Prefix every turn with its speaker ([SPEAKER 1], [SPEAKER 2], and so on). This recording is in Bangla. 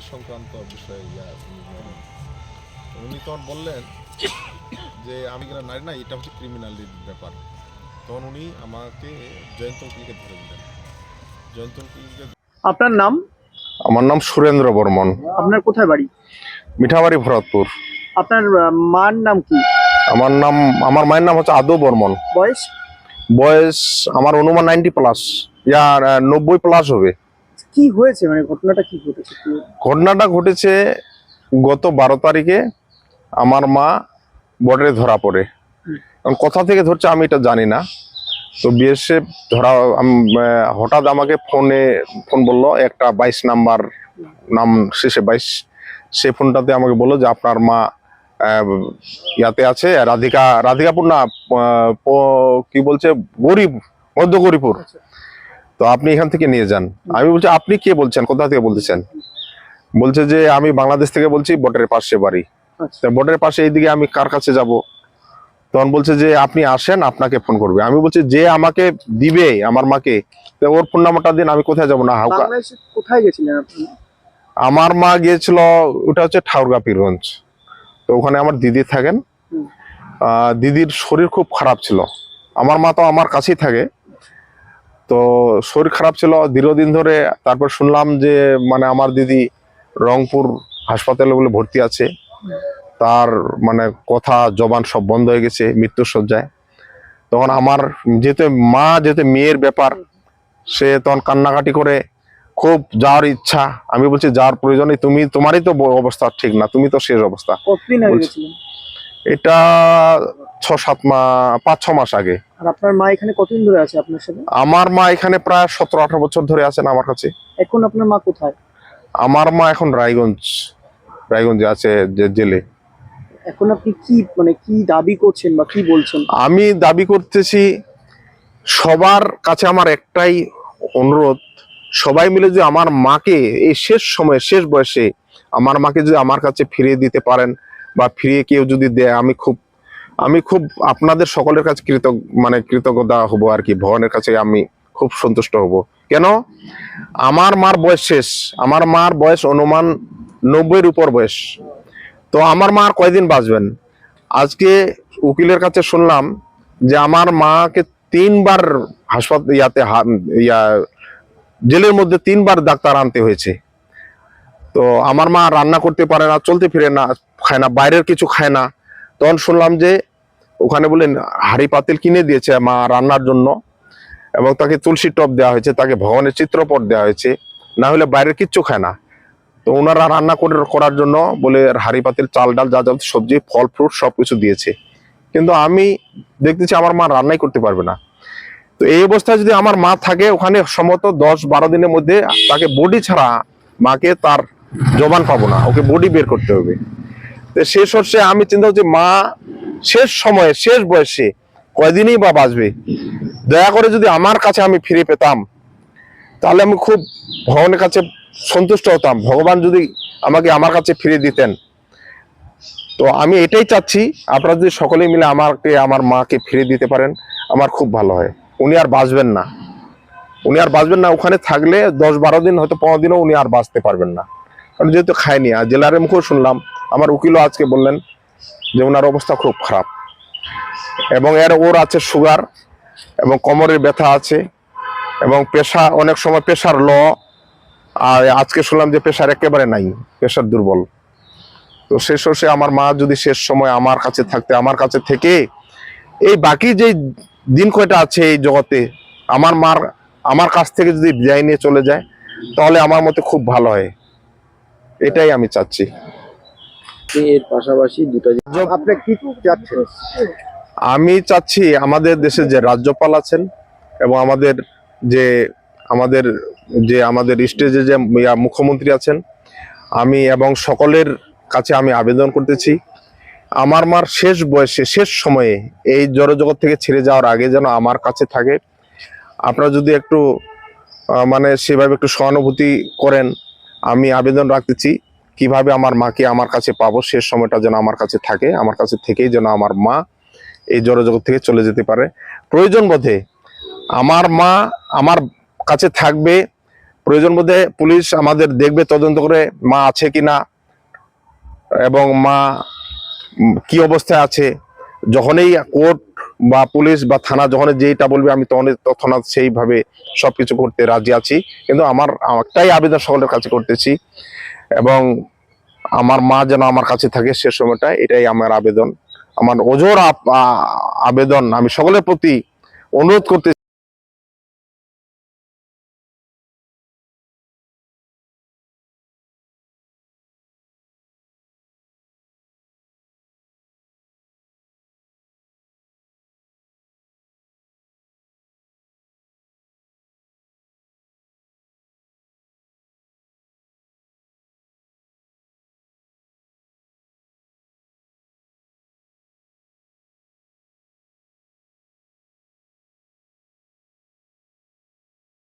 [SPEAKER 1] পুলিশ সংক্রান্ত বিষয়ে ইয়া উনি তো তখন বললেন যে আমি কিনা নারী না এটা হচ্ছে ক্রিমিনালির ব্যাপার। তখন উনি আমাকে জয়ন্ত উকিলকে ধরে দিলেন। জয়ন্ত উকিলকে
[SPEAKER 2] আপনার নাম?
[SPEAKER 3] আমার নাম সুরেন্দ্র বর্মন।
[SPEAKER 2] আপনার কোথায় বাড়ি?
[SPEAKER 3] মিঠাবাড়ি ভরতপুর।
[SPEAKER 2] আপনার মার নাম কি?
[SPEAKER 3] আমার নাম আমার মায়ের নাম হচ্ছে আদৌ বর্মন।
[SPEAKER 2] বয়স?
[SPEAKER 3] বয়স আমার অনুমান নাইনটি প্লাস। ইয়া নব্বই প্লাস হবে।
[SPEAKER 2] কি হয়েছে? মানে ঘটনাটা কি ঘটেছে?
[SPEAKER 3] ঘটনাটা ঘটেছে গত বারো তারিখে আমার মা বর্ডারে ধরা পড়ে। কোথা থেকে ধরছে আমি এটা জানি না। তো বিএসএফ ধরা হঠাৎ আমাকে ফোনে ফোন বলল একটা বাইশ নাম্বার নাম শেষে বাইশ সে ফোনটাতে আমাকে বলল যে আপনার মা ইয়াতে আছে রাধিকা রাধিকাপুর না কি বলছে গরিব মধ্য গরিপুর তো আপনি এখান থেকে নিয়ে যান। আমি বলছি আপনি কে বলছেন? কোথা থেকে বলতেছেন? বলছে যে আমি বাংলাদেশ থেকে বলছি বর্ডারের পাশে বাড়ি।
[SPEAKER 2] আচ্ছা।
[SPEAKER 3] তা বর্ডারের পাশে এইদিকে আমি কার কাছে যাব? তখন বলছে যে আপনি আসেন আপনাকে ফোন করবে। আমি বলছি যে আমাকে দিবে আমার মাকে তা ওর ফোন নাম্বারটা দিন আমি কোথায় যাব না? হাউকা
[SPEAKER 2] কোথায় গেছিলেন আপনি?
[SPEAKER 3] আমার মা গিয়েছিল ওটা হচ্ছে ঠাউরগা পীরগঞ্জ। তো ওখানে আমার দিদি থাকেন। দিদির শরীর খুব খারাপ ছিল। আমার মা তো আমার কাছেই থাকে। তো শরীর খারাপ ছিল দীর্ঘদিন ধরে। তারপর শুনলাম যে মানে আমার দিদি রংপুর হাসপাতালে বলে ভর্তি আছে। তার মানে কথা জবান সব বন্ধ হয়ে গেছে মৃত্যুর শয্যায় তখন আমার যেহেতু মা যেহেতু মেয়ের ব্যাপার সে তখন কান্নাকাটি করে খুব যাওয়ার ইচ্ছা। আমি বলছি যাওয়ার প্রয়োজনে তুমি তোমারই তো অবস্থা ঠিক না তুমি তো শেষ অবস্থা। এটা ছ সাত মা পাঁচ ছ মাস আগে।
[SPEAKER 2] আর আপনার মা এখানে কতদিন ধরে আছে আপনার সাথে?
[SPEAKER 3] আমার মা এখানে প্রায় সতেরো আঠারো বছর ধরে আছেন আমার কাছে।
[SPEAKER 2] এখন আপনার মা কোথায়?
[SPEAKER 3] আমার মা এখন রায়গঞ্জ রায়গঞ্জে আছে জেলে।
[SPEAKER 2] এখন আপনি কি মানে কি দাবি করছেন বা কি বলছেন?
[SPEAKER 3] আমি দাবি করতেছি সবার কাছে আমার একটাই অনুরোধ সবাই মিলে যে আমার মাকে এই শেষ সময়ে শেষ বয়সে আমার মাকে যদি আমার কাছে ফিরিয়ে দিতে পারেন বা ফিরিয়ে কেউ যদি দেয় আমি খুব আমি খুব আপনাদের সকলের কাছে কৃতজ্ঞ মানে কৃতজ্ঞতা হব আর কি, ভগবানের কাছে আমি খুব সন্তুষ্ট হব। কেন? আমার মার বয়স শেষ, আমার মার বয়স অনুমান নব্বইয়ের উপর বয়স। তো আমার মা কয়দিন বাঁচবেন? আজকে উকিলের কাছে শুনলাম যে আমার মাকে তিনবার হাসপাতাল ইয়াতে ইয়া, জেলের মধ্যে তিনবার ডাক্তার আনতে হয়েছে। তো আমার মা রান্না করতে পারে না, চলতে ফিরে না, খায় না, বাইরের কিছু খায় না। তখন শুনলাম যে ওখানে বলেন হাড়ি পাতিল কিনে দিয়েছে মা রান্নার জন্য এবং তাকে তুলসী টপ দেওয়া হয়েছে, তাকে ভগবানের চিত্রপট দেওয়া হয়েছে, না হলে বাইরের কিচ্ছু খায় না। তো ওনারা রান্না করে করার জন্য বলে, হাড়ি পাতিল, চাল ডাল, যা যা সবজি, ফল, ফ্রুট, সব কিছু দিয়েছে। কিন্তু আমি দেখতেছি আমার মা রান্নাই করতে পারবে না। তো এই অবস্থায় যদি আমার মা থাকে, ওখানে সম্ভবত দশ বারো দিনের মধ্যে তাকে বডি ছাড়া মাকে তার জবান পাবো না, ওকে বডি বের করতে হবে। তো শেষ হচ্ছে আমি চিন্তা করছি, মা শেষ সময়ে, শেষ বয়সে কয়দিনই বা বাঁচবে? দয়া করে যদি আমার কাছে আমি ফিরে পেতাম, তাহলে আমি খুব ভগবানের কাছে সন্তুষ্ট হতাম। ভগবান যদি আমাকে আমার কাছে ফিরে দিতেন। তো আমি এটাই চাচ্ছি, আপনারা যদি সকলে মিলে আমাকে, আমার মাকে ফিরে দিতে পারেন, আমার খুব ভালো হয়। উনি আর বাঁচবেন না। উনি আর বাঁচবেন না, ওখানে থাকলে দশ বারো দিন, হয়তো পনেরো দিনও উনি আর বাঁচতে পারবেন না। কারণ যেহেতু খায়নি, আর জেলারের মুখেও শুনলাম, আমার উকিলও আজকে বললেন যে ওনার অবস্থা খুব খারাপ। এবং এর ওর আছে সুগার, এবং কোমরের ব্যথা আছে, এবং পেশা, অনেক সময় পেশার ল, আর আজকে শুনলাম যে পেশার একেবারে নাই, পেশার দুর্বল। তো শেষ শেষে আমার মা যদি শেষ সময় আমার কাছে থাকতে, আমার কাছে থেকে, এই বাকি যে দিন কয়টা আছে এই জগতে, আমার মার, আমার কাছ থেকে যদি বিদায় নিয়ে চলে যায়, তাহলে আমার মতে খুব ভালো হয়। এটাই আমি চাচ্ছি।
[SPEAKER 2] এর পাশাপাশি দুটো আপনি কি যাচ্ছেন
[SPEAKER 3] আমি চাচ্ছি আমাদের দেশে যে রাজ্যপাল আছেন এবং আমাদের যে আমাদের যে আমাদের স্টেজে যে মুখ্যমন্ত্রী আছেন আমি এবং সকলের কাছে আমি আবেদন করতেছি আমার মার শেষ বয়সে শেষ সময়ে এই জড়জগৎ থেকে ছেড়ে যাওয়ার আগে যেন আমার কাছে থাকে। আপনারা যদি একটু মানে সেভাবে একটু সহানুভূতি করেন আমি আবেদন রাখতেছি। কীভাবে আমার মাকে আমার কাছে পাবো শেষ সময়টা যেন আমার কাছে থাকে, আমার কাছে থেকেই যেন আমার মা এই জড়জগৎ থেকে চলে যেতে পারে। প্রয়োজন বোধে আমার মা আমার কাছে থাকবে, প্রয়োজন বোধে পুলিশ আমাদের দেখবে, তদন্ত করে মা আছে কি না এবং মা কি অবস্থায় আছে। যখনই কোর্ট বা পুলিশ বা থানা যখন যেইটা বলবে, আমি তখনই তৎক্ষণাৎ সেইভাবে সবকিছু করতে রাজি আছি। কিন্তু আমার একটাই আবেদন সকলের কাছে করতেছি এবং আমার মা যেন আমার কাছে থাকে সে সময়টা এটাই আমার আবেদন। আমার ওজোর আবেদন। আমি সকলের প্রতি অনুরোধ করতে